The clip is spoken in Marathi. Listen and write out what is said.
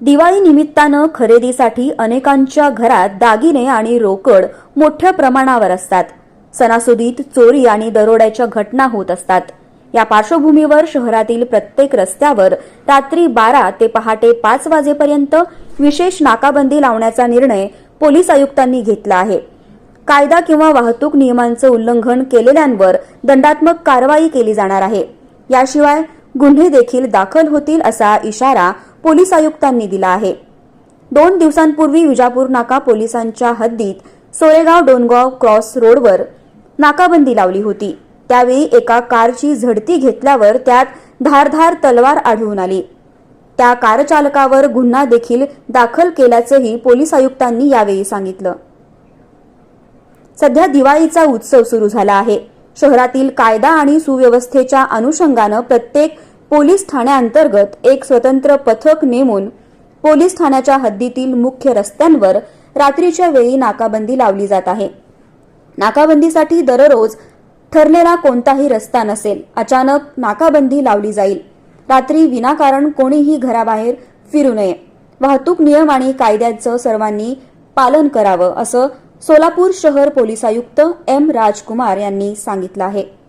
दिवाळी निमित्तानं खरेदीसाठी अनेकांच्या घरात दागिने आणि रोकड मोठ्या प्रमाणावर असतात. सणासुदीत चोरी आणि दरोड्याच्या घटना होत असतात. या पार्श्वभूमीवर शहरातील प्रत्येक रस्त्यावर रात्री बारा ते पहाटे पाच वाजेपर्यंत विशेष नाकाबंदी लावण्याचा निर्णय पोलीस आयुक्तांनी घेतला आहे. कायदा किंवा वाहतूक नियमांचं उल्लंघन केलेल्यांवर दंडात्मक कारवाई केली जाणार आहे. याशिवाय गुन्हे देखील दाखल होतील असा इशारा पोलीस आयुक्तांनी दिला आहे. दोन दिवसांपूर्वी विजापूर नाका पोलिसांच्या हद्दीत सोरेगाव डोनगाव क्रॉस रोडवर नाकाबंदी लावली होती. त्यावेळी एका कारची झडती घेतल्यावर त्यात धारधार तलवार आढळून आली. त्या कारचालकावर गुन्हा देखील दाखल केल्याचंही पोलीस आयुक्तांनी यावेळी सांगितलं. सध्या दिवाळीचा उत्सव सुरू झाला आहे. शहरातील कायदा आणि सुव्यवस्थेच्या अनुषंगानं प्रत्येक पोलीस ठाण्याअंतर्गत एक स्वतंत्र पथक नेमून पोलीस ठाण्याच्या हद्दीतील मुख्य रस्त्यांवर रात्रीच्या वेळी नाकाबंदी लावली जात आहे. नाकाबंदीसाठी दररोज ठरलेला कोणताही रस्ता नसेल अचानक नाकाबंदी लावली जाईल. रात्री विनाकारण कोणीही घराबाहेर फिरू नये. वाहतूक नियम आणि कायद्याचं सर्वांनी पालन करावं असं सोलापूर शहर पोलीस आयुक्त एम राजकुमार यांनी सांगितलं आहे.